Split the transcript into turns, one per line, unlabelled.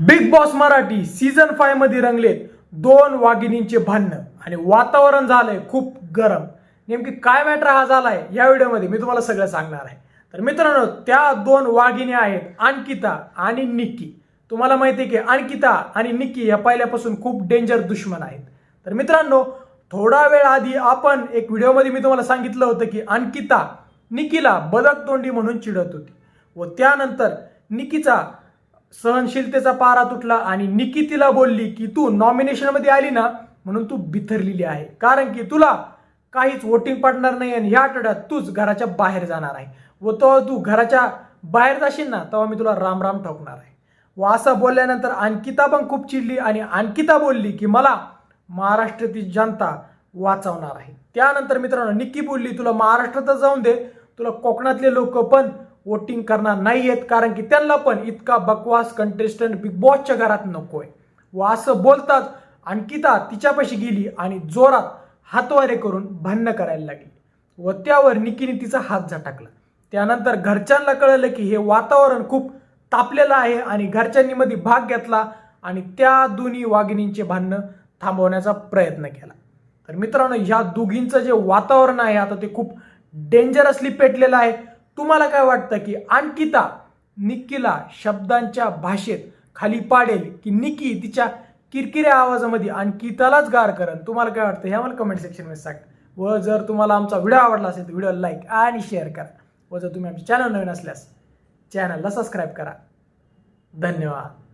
Big Boss Marathi season फायमध्ये रंगलेत दोन वाघिणींचे भांडणं. आणि वातावरण झालंय खूप गरम. नेमकी काय मॅटर हा झालाय या व्हिडिओमध्ये मी तुम्हाला सगळं सांगणार आहे. तर मित्रांनो त्या दोन वाघिणी आहेत अंकिता आणि निक्की. तुम्हाला माहिती आहे की अंकिता आणि निक्की या पहिल्यापासून खूप डेंजर दुश्मन आहेत. तर मित्रांनो थोडा वेळ आधी आपण एक व्हिडिओमध्ये मी तुम्हाला सांगितलं होतं की अंकिता निकीला बदक तोंडी म्हणून चिडत होती. व त्यानंतर निकीचा सहनशीलतेचा पारा तुटला आणि निकी तिला बोलली की तू नॉमिनेशनमध्ये आली ना म्हणून तू बिथरलेली आहे. कारण की तुला काहीच वोटिंग पडणार नाही आणि ह्या आठवड्यात तूच घराच्या बाहेर जाणार आहे. व तो तू घराच्या बाहेर जाशील ना तेव्हा मी तुला राम राम ठोकणार आहे. व असं बोलल्यानंतर अंकिता पण खूप चिडली आणि अंकिता बोलली की मला महाराष्ट्रातील जनता वाचवणार आहे. त्यानंतर मित्रांनो निक्की बोलली तुला महाराष्ट्रातच जाऊन दे. तुला कोकणातले लोक पण वोटिंग करणार नाही आहेत कारण की त्यांना पण इतका बकवास कंटेस्टंट बिग बॉसच्या घरात नकोय. व असं बोलतात अंकिता तिच्यापाशी गेली आणि जोरात हातवारे करून भांडणं करायला लागली. व त्यावर निकीने तिचा हात झटकला. त्यानंतर घरच्यांना कळलं की हे वातावरण खूप तापलेलं आहे आणि घरच्यांनी मध्ये भाग घेतला आणि त्या दोन्ही वाघिणींचे भांडणं थांबवण्याचा प्रयत्न केला. तर मित्रांनो ह्या दोघींचं जे वातावरण आहे आता ते खूप डेंजरसली पेटलेलं आहे. तुम्हाला काय वाटतं की अंकिता निक्कीला शब्दांच्या भाषेत खाली पाडेल की निकी तिच्या किरकिऱ्या आवाजामध्ये अंकितालाच गार करेल? तुम्हाला काय वाटतं? हे आम्हाला कमेंट सेक्शनमध्ये सांगा. व जर तुम्हाला आमचा व्हिडिओ आवडला असेल तर व्हिडिओ लाईक आणि शेअर करा. व जर तुम्ही आमचे चॅनल नवीन असल्यास चॅनलला सबस्क्राईब करा. धन्यवाद.